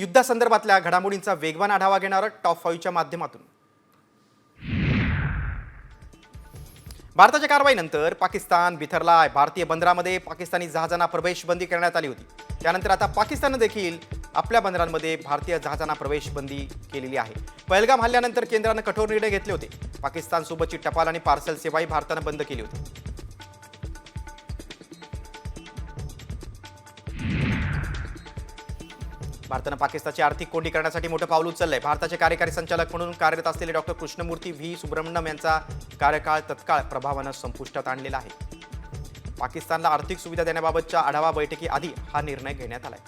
युद्धासंदर्भातल्या घडामोडींचा वेगवान आढावा घेणार टॉप फाईव्हच्या माध्यमातून. भारताच्या कारवाईनंतर पाकिस्तान बिथरला भारतीय बंदरामध्ये पाकिस्तानी जहाजांना प्रवेश बंदी करण्यात आली होती. त्यानंतर आता पाकिस्ताननं देखील आपल्या बंदरांमध्ये भारतीय जहाजांना प्रवेश बंदी केलेली आहे. पहलगाम हल्ल्यानंतर केंद्रानं कठोर निर्णय घेतले होते. पाकिस्तानसोबतची टपाल आणि पार्सल सेवाही भारतानं बंद केली होती. भारतानं पाकिस्तानची आर्थिक कोंडी करण्यासाठी मोठं पाऊल उचललंय. भारताचे कार्यकारी संचालक म्हणून कार्यरत असलेले डॉक्टर कृष्णमूर्ती व्ही. सुब्रमण्यम यांचा कार्यकाळ तत्काळ प्रभावानं संपुष्टात आणलेला आहे. पाकिस्तानला आर्थिक सुविधा देण्याबाबतच्या आढावा बैठकीआधी हा निर्णय घेण्यात आलाय.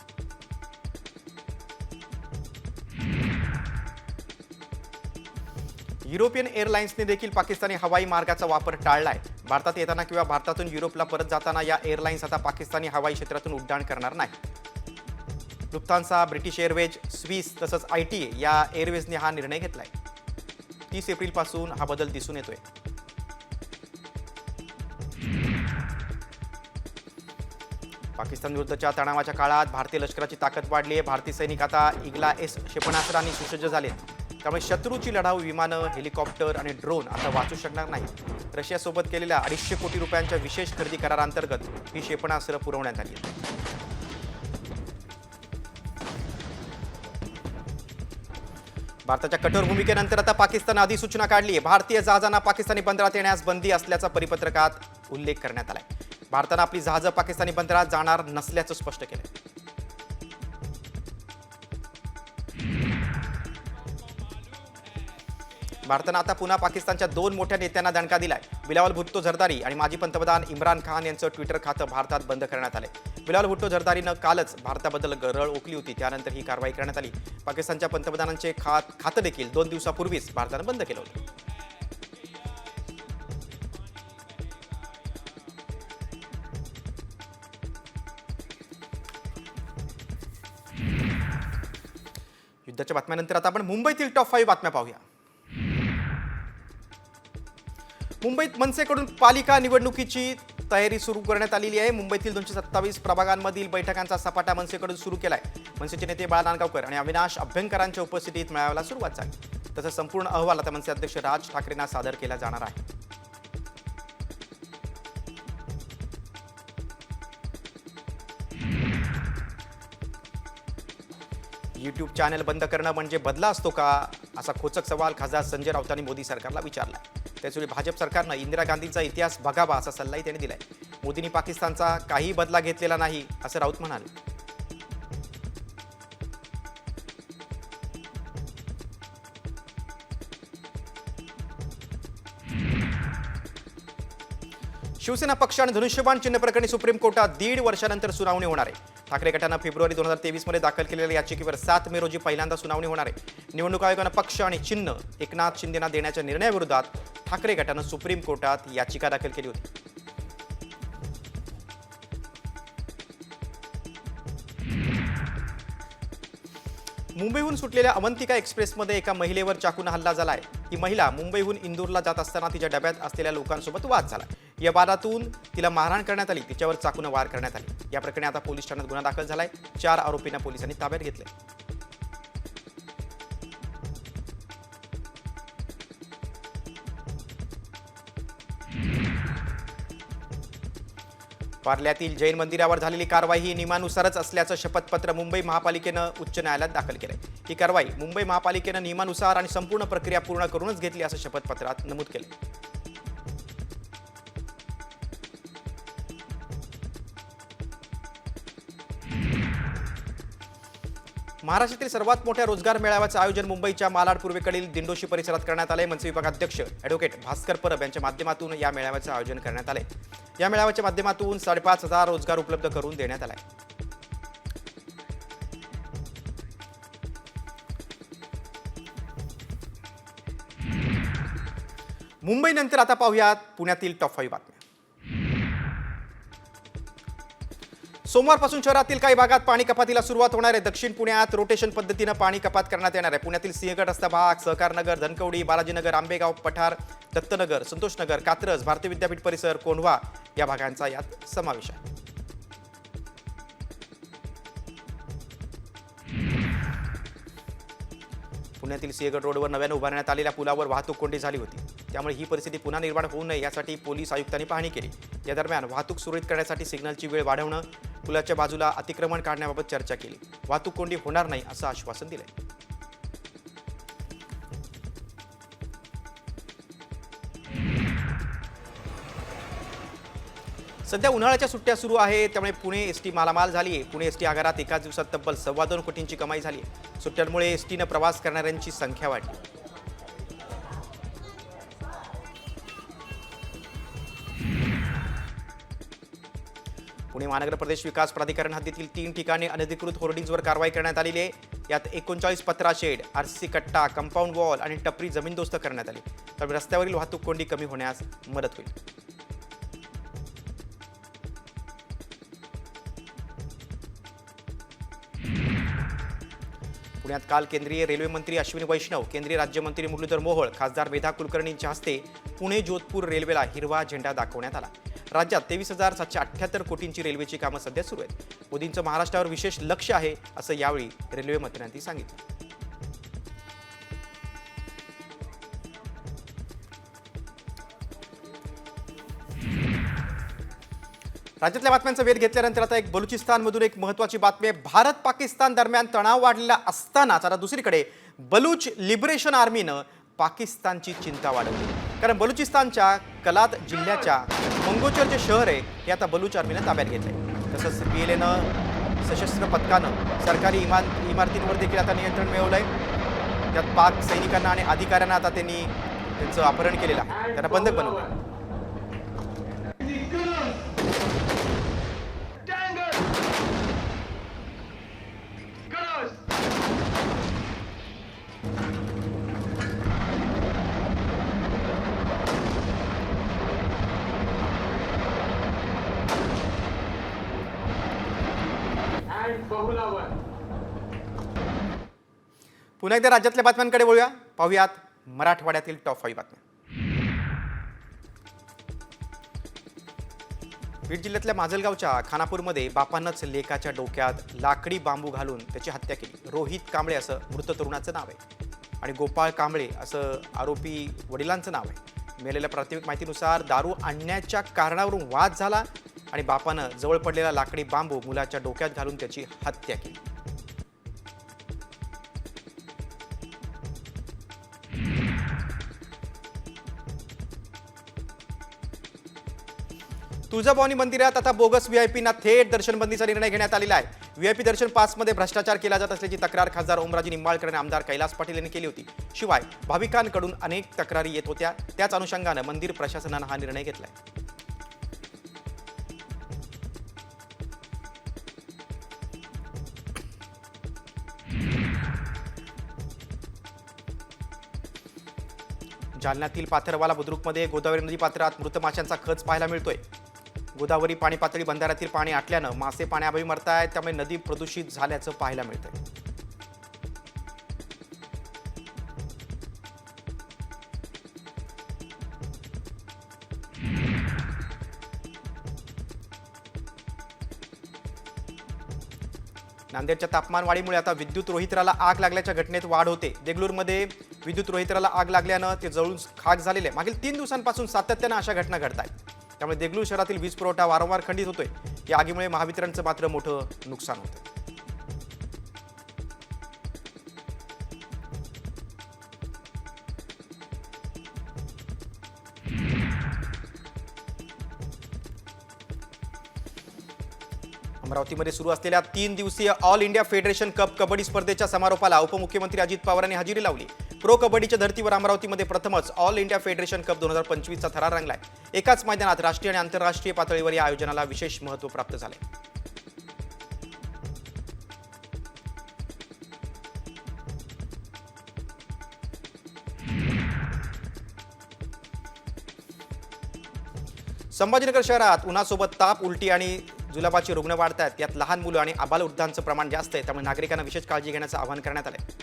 युरोपियन एअरलाइन्सने देखील पाकिस्तानी हवाई मार्गाचा वापर टाळलाय. भारतात येताना किंवा भारतातून युरोपला परत जाताना या एअरलाइन्स आता पाकिस्तानी हवाई क्षेत्रातून उड्डाण करणार नाही लुप्तांचा ब्रिटिश एअरवेज स्विस तसंच आय टी या एअरवेजने हा निर्णय घेतला आहे तीस एप्रिलपासून हा बदल दिसून येतोय. पाकिस्तान विरुद्धच्या तणावाच्या काळात भारतीय लष्कराची ताकद वाढली आहे. भारतीय सैनिक आता इग्ला एस क्षेपणास्त्रांनी सुसज्ज झालेत. त्यामुळे शत्रूची लढाऊ विमानं हेलिकॉप्टर आणि ड्रोन आता वाचू शकणार नाही रशियासोबत केलेल्या अडीचशे कोटी रुपयांच्या विशेष खरेदी करारांतर्गत ही क्षेपणास्त्र पुरवण्यात आली आहेत. भारताच्या कठोर भूमिकेनंतर आता पाकिस्तान अधिसूचना काढली आहे. भारतीय जहाजांना पाकिस्तानी बंदरात येण्यास बंदी असल्याचा परिपत्रकात उल्लेख करण्यात आलाय. भारतानं आपली जहाजं पाकिस्तानी बंदरात जाणार नसल्याचं स्पष्ट केलं भारतानं आता पुन्हा पाकिस्तानच्या दोन मोठ्या नेत्यांना दणका दिलाय. बिलावल भुट्टो झरदारी आणि माजी पंतप्रधान इम्रान खान यांचं ट्विटर खातं भारतात बंद करण्यात आलंय. बिलावल भुट्टो झरदारीनं कालच भारताबद्दल गरळ ओकली होती. त्यानंतर ही कारवाई करण्यात आली. पाकिस्तानच्या पंतप्रधानांचे खात खातं देखील दोन दिवसापूर्वीच भारतानं बंद केलं होतं. युद्धाच्या बातम्यानंतर आता आपण मुंबईतील टॉप फाईव्ह बातम्या पाहूया. मुंबईत मनसेकडून पालिका निवडणुकीची तयारी सुरू करण्यात आलेली आहे. मुंबईतील दोनशे सत्तावीस प्रभागांमधील बैठकांचा सपाटा मनसेकडून सुरू केला आहे मनसेचे नेते बाळा नांदगावकर आणि अविनाश अभ्यंकरांच्या उपस्थितीत मेळाव्याला सुरुवात झाली. तसंच संपूर्ण अहवाल आता मनसे अध्यक्ष राज ठाकरेंना सादर केला जाणार आहे. यूट्यूब चॅनल बंद करणं म्हणजे बदला असतो का? असा खोचक सवाल खासदार संजय राऊतांनी मोदी सरकारला विचारला त्याचवेळी भाजप सरकारनं इंदिरा गांधींचा इतिहास बघावा असा सल्लाही त्यांनी दिलाय. मोदींनी पाकिस्तानचा काही बदला घेतलेला नाही असं राऊत म्हणाले. शिवसेना पक्ष आणि धनुष्यबाण चिन्ह प्रकरणी सुप्रीम कोर्टात दीड वर्षानंतर सुनावणी होणार आहे. ठाकरे गटानं फेब्रुवारी दोन हजार तेवीसमध्ये दाखल केलेल्या याचिकेवर सात मे रोजी पहिल्यांदा सुनावणी होणार आहे. निवडणूक आयोगानं पक्ष आणि चिन्ह एकनाथ शिंदेना देण्याच्या निर्णयाविरोधात ठाकरे गटानं सुप्रीम कोर्टात याचिका दाखल केली होती. मुंबईहून सुटलेल्या अवंतिका एक्सप्रेसमध्ये एका महिलेवर चाकून हल्ला झालाय. ही महिला मुंबईहून इंदूरला जात असताना तिच्या डब्यात असलेल्या लोकांसोबत वाद झाला. या वादातून तिला मारहाण करण्यात आली. तिच्यावर चाकून वार करण्यात आली. या प्रकरणी आता पोलीस ठाण्यात गुन्हा दाखल झालाय. चार आरोपींना पोलिसांनी ताब्यात घेतले पार्ल्यातील जैन मंदिरावर झालेली कारवाई ही नियमानुसारच असल्याचं शपथपत्र मुंबई महापालिकेनं उच्च न्यायालयात दाखल केलं ही कारवाई मुंबई महापालिकेनं नियमानुसार आणि संपूर्ण प्रक्रिया पूर्ण करूनच घेतली असं शपथपत्रात नमूद केलं महाराष्ट्रातील सर्वात मोठ्या रोजगार मेळाव्याचं आयोजन मुंबईच्या मालाड पूर्वेकडील दिंडोशी परिसरात करण्यात आले मनसे विभागाध्यक्ष ॲडव्होकेट भास्कर परब यांच्या माध्यमातून या मेळाव्याचं आयोजन करण्यात आले या मेळाव्याच्या माध्यमातून साडेपाच हजार रोजगार उपलब्ध करून देण्यात आलाय. मुंबईनंतर आता पाहूयात पुण्यातील टॉप फाईव्ह बातम्या. सोमवारपासून शहरातील काही भागात पाणी कपातीला सुरुवात होणार आहे. दक्षिण पुण्यात रोटेशन पद्धतीनं पाणी कपात करण्यात येणार आहे. पुण्यातील सिंहगड रस्ता भाग सहकारनगर धनकवडी बालाजीनगर आंबेगाव पठार दत्तनगर संतोषनगर कात्रज भारतीय विद्यापीठ परिसर कोंढवा या भागांचा यात समावेश आहे. पुण्यातील सिंहगड रोडवर नव्यानं उभारण्यात आलेल्या पुलावर वाहतूक कोंडी झाली होती. त्यामुळे ही परिस्थिती पुन्हा निर्माण होऊ नये यासाठी पोलीस आयुक्तांनी पाहणी केली. या दरम्यान वाहतूक सुरळीत करण्यासाठी सिग्नलची वेळ वाढवणं पुलाच्या बाजूला अतिक्रमण काढण्याबाबत चर्चा केली. वाहतूक कोंडी होणार नाही असं आश्वासन दिलंय. सध्या उन्हाळ्याच्या सुट्ट्या सुरू आहे त्यामुळे पुणे एस टी मालामाल झाली आहे पुणे एस टी आगारात एकाच दिवसात तब्बल सव्वा दोन कोटींची कमाई झाली आहे सुट्ट्यांमुळे एस टीनं प्रवास करणाऱ्यांची संख्या वाढली. महानगर प्रदेश विकास प्राधिकरण हद्दीतील तीन ठिकाणी अनधिकृत होर्डिंग्जवर कारवाई करण्यात आलेली आहे. यात एकोणचाळीस पत्रा शेड आरसी कट्टा कंपाऊंड वॉल आणि टपरी जमीनदोस्त करण्यात आली. त्यामुळे रस्त्यावरील वाहतूक कोंडी कमी होण्यास मदत होईल. पुण्यात काल केंद्रीय रेल्वे मंत्री अश्विनी वैष्णव केंद्रीय राज्यमंत्री मुरलीधर मोहोळ खासदार वेधा कुलकर्णींच्या हस्ते पुणे जोधपूर रेल्वेला हिरवा झेंडा दाखवण्यात आला. राज्यात तेवीस हजार सातशे अठ्ठ्याहत्तर कोटींची रेल्वेची कामं सध्या सुरू आहेत. मोदींचं महाराष्ट्रावर विशेष लक्ष आहे असं यावेळी रेल्वे मंत्र्यांनी सांगितलं. राज्यातल्या बातम्यांचा वेध घेतल्यानंतर आता एक बलुचिस्तानमधून एक महत्त्वाची बातमी आहे. भारत पाकिस्तान दरम्यान तणाव वाढलेला असतानाच आता दुसरीकडे बलूच लिबरेशन आर्मीनं पाकिस्तानची चिंता वाढवली. कारण बलुचिस्तानच्या कलात जिल्ह्याच्या मंगोचर जे शहर आहे हे आता बलूच आर्मीनं ताब्यात आहे तसंच पी एल एनं सशस्त्र पथकानं सरकारी इमार इमारतींवर देखील आता नियंत्रण मिळवलं आहे त्यात पाक सैनिकांना आणि अधिकाऱ्यांना आता त्यांनी त्यांचं अपहरण केलेलं आहे. त्यांना बंधक बनवलं पुन्हा एकदा राज्यातल्या बातम्यांकडे वळूया. पाहूयात मराठवाड्यातील टॉप फाईव्ह बातम्या. बीड जिल्ह्यातल्या माजलगावच्या खानापूरमध्ये बापानंच लेकाच्या डोक्यात लाकडी बांबू घालून त्याची हत्या केली. रोहित कांबळे असं मृत तरुणाचं नाव आहे. आणि गोपाळ कांबळे असं आरोपी वडिलांचं नाव आहे. मिळालेल्या प्राथमिक माहितीनुसार दारू आणण्याच्या कारणावरून वाद झाला आणि बापानं जवळ पडलेला लाकडी बांबू मुलाच्या डोक्यात घालून त्याची हत्या केली. तुळजाभवानी मंदिरात आता बोगस व्हीआयपींना थेट दर्शनबंदीचा निर्णय घेण्यात आलेला आहे. व्हीआयपी दर्शन पासमध्ये भ्रष्टाचार केला जात असल्याची तक्रार खासदार ओमराजे निंबाळकर आणि आमदार कैलास पाटील यांनी केली होती. शिवाय भाविकांकडून अनेक तक्रारी येत होत्या. त्याच अनुषंगानं मंदिर प्रशासनानं हा निर्णय घेतलाय. जालन्यातील पाथरवाला बुद्रुकमध्ये गोदावरी नदी पात्रात मृत माशांचा खच पाहायला मिळतोय. गोदावरी पाणी पातळी बंधाऱ्यातील पाणी आटल्यानं मासे पाण्याअभावी मरतायत त्यामुळे नदी प्रदूषित झाल्याचं पाहायला मिळतंय. नांदेडच्या तापमान वाढीमुळे आता विद्युत रोहित्राला आग लागल्याच्या घटनेत वाढ होते. देगलूरमध्ये विद्युत रोहित्राला आग लागल्यानं ते जळून खाक झालेले. मागील तीन दिवसांपासून सातत्यानं अशा घटना घडत आहेत त्यामुळे देगलूर शहरातील वीज पुरवठा वारंवार खंडित होतोय. या आगीमुळे महावितरणचं मात्र मोठं नुकसान होतं अमरावतीमध्ये सुरू असलेल्या तीन दिवसीय all India federation cup kabaddi स्पर्धेच्या समारोपाला उपमुख्यमंत्री अजित पवारांनी हजेरी लावली. प्रो कबड्डीच्या धर्तीवर अमरावतीमध्ये प्रथमच ऑल इंडिया फेडरेशन कप दोन हजार पंचवीसचा थरार रंगलाय. एकाच मैदानात राष्ट्रीय आणि आंतरराष्ट्रीय पातळीवर या आयोजनाला विशेष महत्त्व प्राप्त झाले संभाजीनगर शहरात उन्हासोबत ताप उलटी आणि जुलाबाची रुग्ण वाढत आहेत यात लहान मुलं आणि आबालवृद्धांचं प्रमाण जास्त आहे त्यामुळे नागरिकांना विशेष काळजी घेण्याचं आवाहन करण्यात आलंय.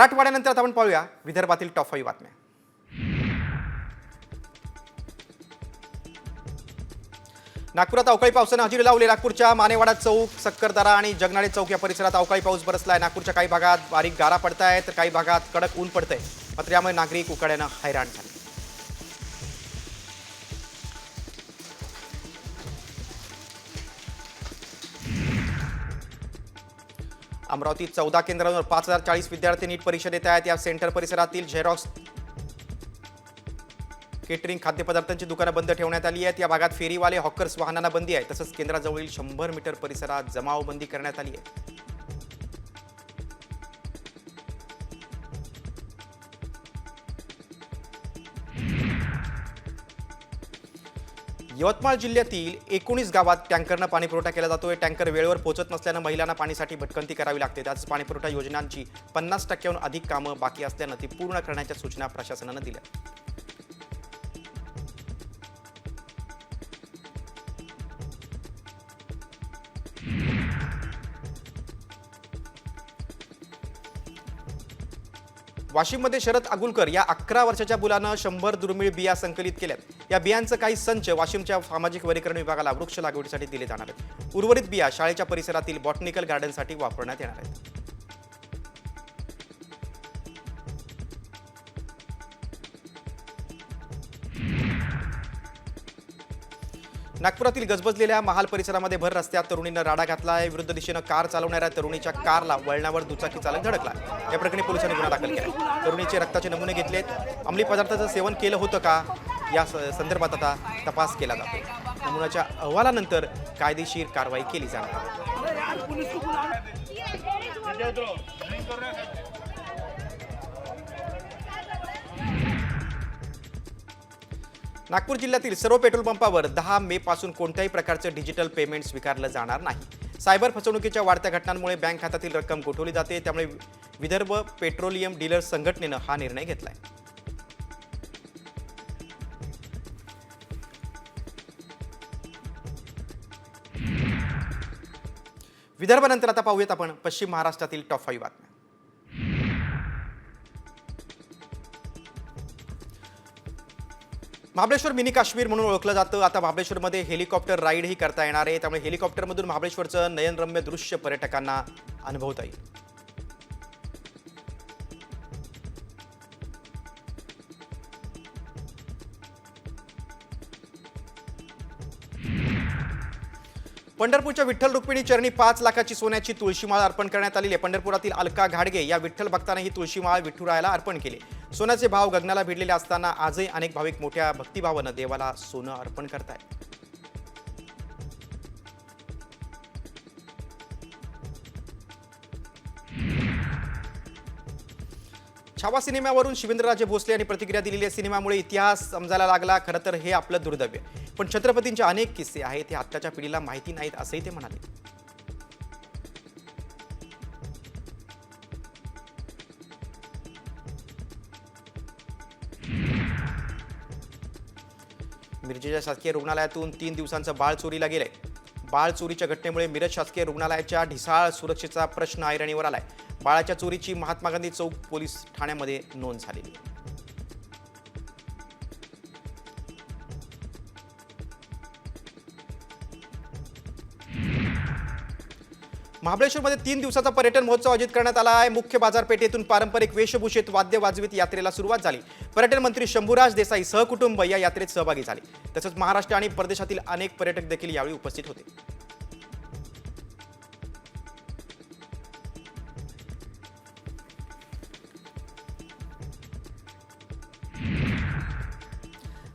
मराठवाड्यानंतर आपण पाहूया विदर्भातील टॉप फाईव्ह बातम्या. नागपुरात अवकाळी पावसानं हजेरी लावली. नागपूरच्या मानेवाडा चौक सक्करदारा आणि जगनाळे चौक या परिसरात अवकाळी पाऊस बरसला आहे नागपूरच्या काही भागात बारीक गारा पडत आहे तर काही भागात कडक ऊन पडत आहे मात्र यामुळे नागरिक उकाड्यानं हैराण झाले. अमरावतीत चौदा केंद्रांवर पाच हजार चाळीस विद्यार्थी नीट परीक्षा देत आहेत. या सेंटर परिसरातील झेरॉक्स केटरिंग खाद्यपदार्थांची दुकानं बंद ठेवण्यात आली आहेत. या भागात फेरीवाले हॉकर्स वाहनांना बंदी आहे. तसंच केंद्राजवळील शंभर मीटर परिसरात जमावबंदी करण्यात आली आहे. यवतमाळ जिल्ह्यातील एकोणीस गावात टँकरनं पाणीपुरवठा केला जातोय. टँकर वेळेवर पोहोचत नसल्यानं महिलांना पाणीसाठी भटकंती करावी लागते. त्याच पाणीपुरवठा योजनांची पन्नास टक्क्याहून अधिक कामं बाकी असल्यानं ती पूर्ण करण्याच्या सूचना प्रशासनानं दिल्या. वाशिममध्ये शरद अगुलकर या अकरा वर्षाच्या मुलानं शंभर दुर्मिळ बिया संकलित केल्यात. या बियांचं काही संच वाशिमच्या सामाजिक वनीकरण विभागाला वृक्ष लागवडीसाठी दिले जाणार आहेत. उर्वरित बिया शाळेच्या परिसरातील बॉटनिकल गार्डनसाठी वापरण्यात येणार आहेत. नागपुरातील गजबजलेल्या महाल परिसरामध्ये भर रस्त्यात तरुणीनं राडा घातला आहे विरुद्ध दिशेनं कार चालवणाऱ्या तरुणीच्या कारला वळणावर दुचाकी चालक धडकला या प्रकरणी पोलिसांनी गुन्हा दाखल केला तरुणीचे रक्ताचे नमुने घेतलेत अंमली पदार्थाचं सेवन केलं होतं का या संदर्भात आता तपास केला जातो नमुन्याच्या अहवालानंतर कायदेशीर कारवाई केली जाणार नागपूर जिल्ह्यातील सर्व पेट्रोल पंपावर दहा मे पासून कोणत्याही प्रकारचं डिजिटल पेमेंट स्वीकारलं जाणार नाही. सायबर फसवणुकीच्या वाढत्या घटनांमुळे बँक खात्यातील रक्कम गोठवली जाते त्यामुळे विदर्भ पेट्रोलियम डीलर संघटनेनं हा निर्णय घेतलाय. विदर्भानंतर आता पाहूयात आपण पश्चिम महाराष्ट्रातील टॉप फाईव्ह बातम्या. महाबळेश्वर मिनी काश्मीर म्हणून ओळखलं जातं. आता महाबळेश्वरमध्ये हेलिकॉप्टर राईडही करता येणार आहे. त्यामुळे हेलिकॉप्टरमधून महाबळेश्वरचं नयनरम्य दृश्य पर्यटकांना अनुभवता येईल. पंढरपूरच्या विठ्ठल रुक्मिणी चरणी पाच लाखाची सोन्याची तुळशीमाळ अर्पण करण्यात आलेली आहे. पंढरपुरातील अलका घाडगे या विठ्ठल भक्तांनी ही तुळशीमाळ विठुरायाला अर्पण केली. सोन्याचे भाव गगनाला भिडलेले असताना आजही अनेक भाविक मोठ्या भक्तिभावानं देवाला सोनं अर्पण करतायत. छावा सिनेमावरून शिवेंद्रराजे भोसले यांनी प्रतिक्रिया दिलेली आहे. सिनेमामुळे इतिहास समजायला लागला. खरं तर हे आपलं दुर्दैव पण छत्रपतींचे अनेक किस्से आहेत हे आत्ताच्या पिढीला माहिती नाहीत असंही ते म्हणाले. मिरजेच्या शासकीय रुग्णालयातून तीन दिवसांचं बाळ चोरीला गेलंय. बाळ चोरीच्या घटनेमुळे मिरज शासकीय रुग्णालयाच्या ढिसाळ सुरक्षेचा प्रश्न ऐरणीवर आलाय. बाळाच्या चोरीची महात्मा गांधी चौक पोलीस ठाण्यामध्ये नोंद झालेली महाबळेश्वरमध्ये तीन दिवसाचा पर्यटन महोत्सव आयोजित करण्यात आला आहे. मुख्य बाजारपेठेतून पारंपरिक वेशभूषेत वाद्य वाजवीत यात्रेला सुरुवात झाली. पर्यटन मंत्री शंभूराज देसाई सहकुटुंब या यात्रेत सहभागी झाले. तसंच महाराष्ट्र आणि परदेशातील अनेक पर्यटक देखील यावेळी उपस्थित होते.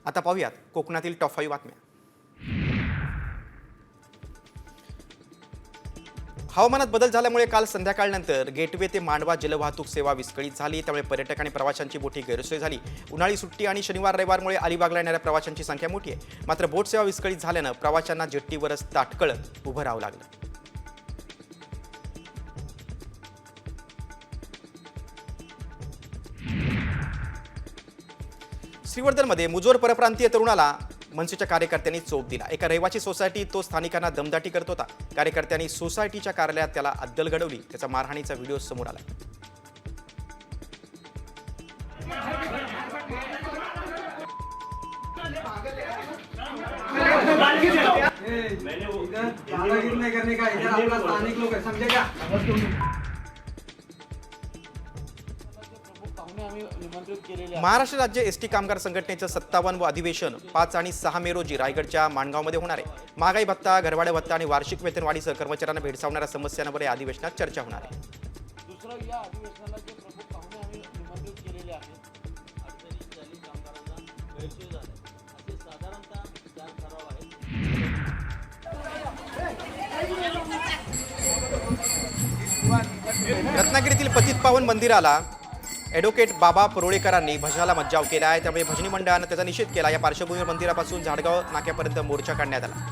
आता पाहूयात कोकणातील टॉप फाईव्ह बातम्या. हवामानात बदल झाल्यामुळे काल संध्याकाळनंतर गेटवे ते मांडवा जलवाहतूक सेवा विस्कळीत झाली. त्यामुळे पर्यटक आणि प्रवाशांची मोठी गैरसोय झाली. उन्हाळी सुट्टी आणि शनिवार रविवारमुळे अलिबागला येणाऱ्या प्रवाशांची संख्या मोठी आहे. मात्र बोट सेवा विस्कळीत झाल्यानं प्रवाशांना जेट्टीवरच ताटकळत उभं राहावं लागलं. श्रीवर्धनमध्ये मुजोर परप्रांतीय तरुणाला मनसेच्या कार्यकर्त्यांनी चोप दिला. एका रहिवासी सोसायटी तो स्थानिकांना दमदाटी करत होता. कार्यकर्त्यांनी सोसायटीच्या कार्यालयात त्याला अद्दल घडवली. त्याचा मारहाणीचा व्हिडिओ समोर आला. मैंने वो इधर दादागिरी नहीं करने का? इधर अपना स्थानिक लोग है समझे क्या महाराष्ट्र राज्य एस टी कामगार संघटनेचं सत्तावन्न अधिवेशन पाच आणि सहा मे रोजी रायगडच्या माणगावमध्ये होणार आहे. महागाई भत्ता घरवाडे भत्ता आणि वार्षिक वेतनवाढीसह कर्मचाऱ्यांना भेडसावणाऱ्या समस्यांवर या अधिवेशनात चर्चा होणार आहे. दुसरं या अधिवेशनाला जे प्रमुख पाहुणे आम्ही निमंत्रित केलेले आहेत अडचणी झाली कामगारांना गैरसोय झाल्या असे साधारणतः चार ठराव आहेत. रत्नागिरीतील पतित पावन मंदिराला ॲडव्होकेट बाबा परोळेकरांनी भजनाला मज्जाव केला आहे. त्यामुळे भजनी मंडळानं त्याचा निषेध केला. या पार्श्वभूमीवर मंदिरापासून झाडगाव नाक्यापर्यंत मोर्चा काढण्यात आला.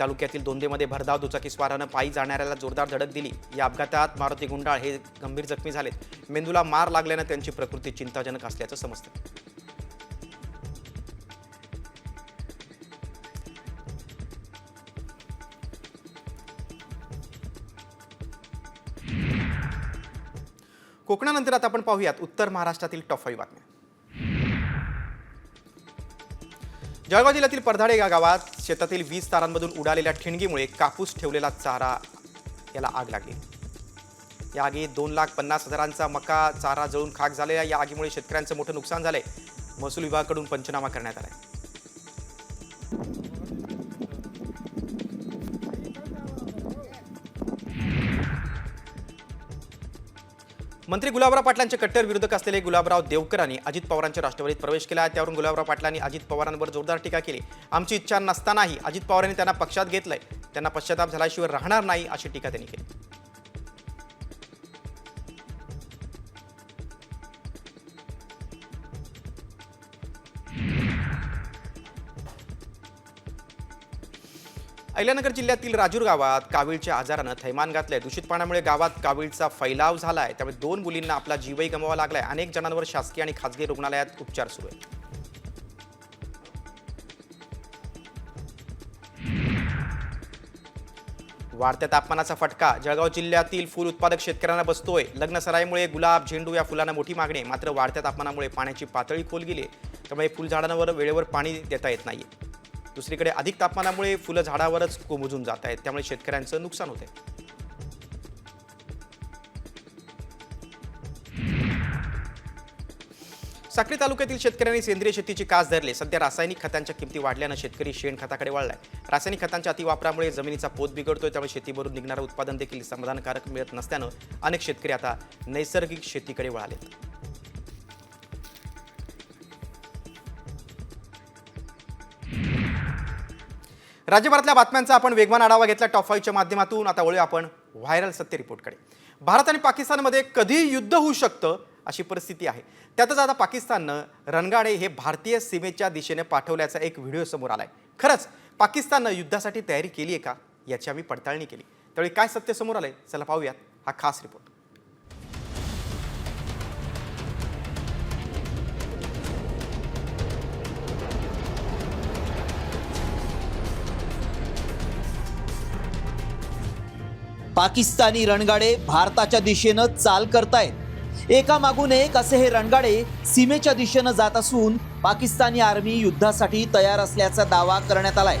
तालुक्यातील दोंदेमध्ये भरधाव दुचाकी स्वारानं पायी जाणाऱ्याला जोरदार धडक दिली. या अपघातात मारुती गुंडाळ हे गंभीर जखमी झालेत. मेंदूला मार लागल्यानं त्यांची प्रकृती चिंताजनक असल्याचं समजतं. कोकणानंतर आता आपण पाहूयात उत्तर महाराष्ट्रातील टॉप फाईव्ह बातम्या. जळगाव जिल्ह्यातील परधाडे या गावात शेतातील वीज तारांमधून उडालेल्या ठिणगीमुळे कापूस ठेवलेला चारा याला आग लागली. या आगीत दोन लाख पन्नास हजारांचा मका चारा जळून खाक झालेल्या या आगीमुळे शेतकऱ्यांचं मोठं नुकसान झालंय. महसूल विभागाकडून पंचनामा करण्यात आलाय. मंत्री गुलाबराव पाटलांचे कट्टर विरोधक असलेले गुलाबराव देवकरांनी अजित पवारांच्या राष्ट्रवादीत प्रवेश केला. आहे त्यावरून गुलाबराव पाटलांनी अजित पवारांवर जोरदार टीका केली. आमची इच्छा नसतानाही अजित पवारांनी त्यांना पक्षात घेतलंय. त्यांना पश्चाताप झाल्याशिवाय राहणार नाही अशी टीका त्यांनी केली. अहिल्यानगर जिल्ह्यातील राजूर गावात कावीळच्या आजारानं थैमान घातलंय. दूषित पाण्यामुळे गावात कावीळचा फैलाव झालाय. त्यामुळे दोन मुलींना आपला जीवही गमवावा लागलाय. अनेक जणांवर शासकीय आणि खासगी रुग्णालयात उपचार सुरू आहेत. वाढत्या तापमानाचा फटका. जळगाव जिल्ह्यातील फुल उत्पादक शेतकऱ्यांना बसतोय. लग्न सराईमुळे गुलाब झेंडू या फुलांना मोठी मागणी. मात्र वाढत्या तापमानामुळे पाण्याची पातळी खोल गेली त्यामुळे फुलझाडांवर वेळेवर पाणी देता येत नाहीये. दुसरीकडे अधिक तापमानामुळे फुलं झाडावरच कोमजून जात आहेत. त्यामुळे शेतकऱ्यांचं नुकसान होते साक्री तालुक्यातील शेतकऱ्यांनी सेंद्रिय शेतीची कास धरले. सध्या रासायनिक खतांच्या किमती वाढल्यानं शेतकरी शेणखताकडे वळलाय. रासायनिक खतांच्या अतिवापरामुळे जमिनीचा पोत बिघडतोय त्यामुळे शेतीवरून निघणारं उत्पादन देखील समाधानकारक मिळत नसल्यानं अनेक शेतकरी आता नैसर्गिक शेतीकडे वळालेत. राज्यभरातल्या बातम्यांचा आपण वेगवान आढावा घेतला टॉप फाईव्हच्या माध्यमातून. आता वळूया आपण व्हायरल सत्य रिपोर्टकडे भारत आणि पाकिस्तानमध्ये कधी युद्ध होऊ शकतं अशी परिस्थिती आहे. त्यातच आता पाकिस्ताननं रणगाडे हे भारतीय सीमेच्या दिशेने पाठवल्याचा एक व्हिडिओ समोर आलाय. खरंच पाकिस्ताननं युद्धासाठी तयारी केली आहे का? याची आम्ही पडताळणी केली. त्यावेळी काय सत्य समोर आलंय? चला पाहूयात हा खास रिपोर्ट पाकिस्तानी रणगाडे भारताच्या दिशेनं चाल करतायत. एका मागून एक असे हे रणगाडे सीमेच्या दिशेनं जात असून पाकिस्तानी आर्मी युद्धासाठी तयार असल्याचा दावा करण्यात आलाय.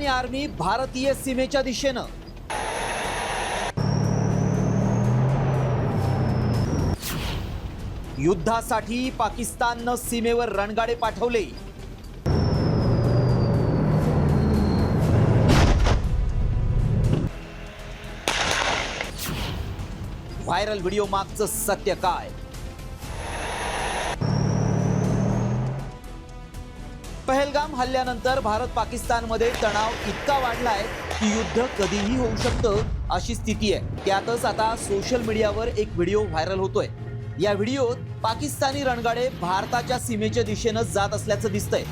पाकिस्तानी आर्मी भारतीय सीमेच्या दिशेनं. युद्धासाठी पाकिस्ताननं सीमेवर रणगाडे पाठवले. व्हायरल व्हिडिओ मागचं सत्य काय? पहलगाम हल्ल्यानंतर भारत पाकिस्तानमध्ये तणाव इतका वाढलाय की युद्ध कधीही होऊ शकतं अशी स्थिती आहे. त्यातच आता सोशल मीडियावर एक व्हिडिओ व्हायरल होतोय. या व्हिडिओत पाकिस्तानी रणगाडे भारताच्या सीमेच्या दिशेनं जात असल्याचं दिसतंय.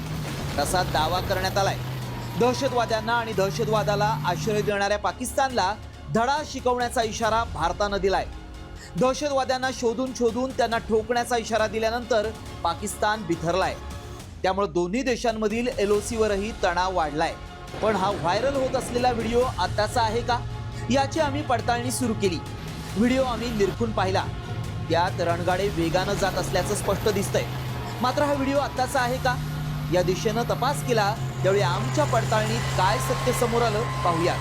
तसा दावा करण्यात आलाय. दहशतवाद्यांना आणि दहशतवादाला आश्रय देणाऱ्या पाकिस्तानला धडा शिकवण्याचा इशारा भारतानं दिलाय. दहशतवाद्यांना शोधून शोधून त्यांना ठोकण्याचा इशारा दिल्यानंतर पाकिस्तान बिथरलाय. त्यामुळे दोन्ही देशांमधील एलओसीवरही तणाव वाढलाय. पण हा व्हायरल होत असलेला व्हिडिओ आताचा आहे का? याची आम्ही पडताळणी सुरू केली. व्हिडिओ आम्ही निरखून पाहिला. त्यात रणगाडे वेगानं जात असल्याचं स्पष्ट दिसतंय. मात्र हा व्हिडिओ आत्ताचा आहे का? या दिशेनं तपास केला त्यावेळी आमच्या पडताळणीत काय सत्य समोर आलं पाहूयात.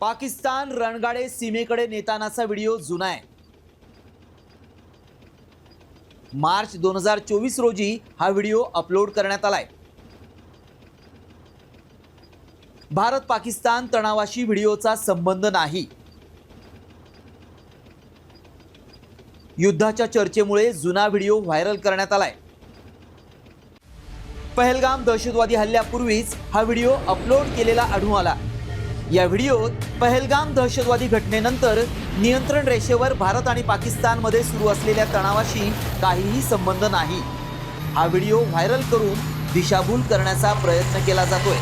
पाकिस्तान रणगाडे सीमेकडे नेतानाचा व्हिडिओ जुना आहे. मार्च दोन हजार चोवीस रोजी हा व्हिडिओ अपलोड करण्यात आलाय. भारत पाकिस्तान तणावाशी व्हिडिओचा संबंध नाही. युद्धाच्या चर्चेमुळे जुना व्हिडिओ व्हायरल करण्यात आलाय. पहलगाम दहशतवादी हल्ल्यापूर्वीच हा व्हिडिओ अपलोड केलेला आढळून आला. या व्हिडिओत पहलगाम दहशतवादी घटनेनंतर नियंत्रण रेषेवर भारत आणि पाकिस्तानमध्ये सुरू असलेल्या तणावाशी काहीही संबंध नाही. हा व्हिडिओ व्हायरल करून दिशाभूल करण्याचा प्रयत्न केला जातोय.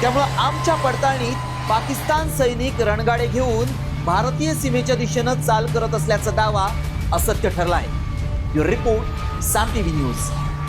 त्यामुळं आमच्या पडताळणीत पाकिस्तान सैनिक रणगाडे घेऊन भारतीय सीमेच्या दिशेनं चाल करत असल्याचा दावा असत्य ठरला आहे रिपोर्ट साम टीव्ही न्यूज.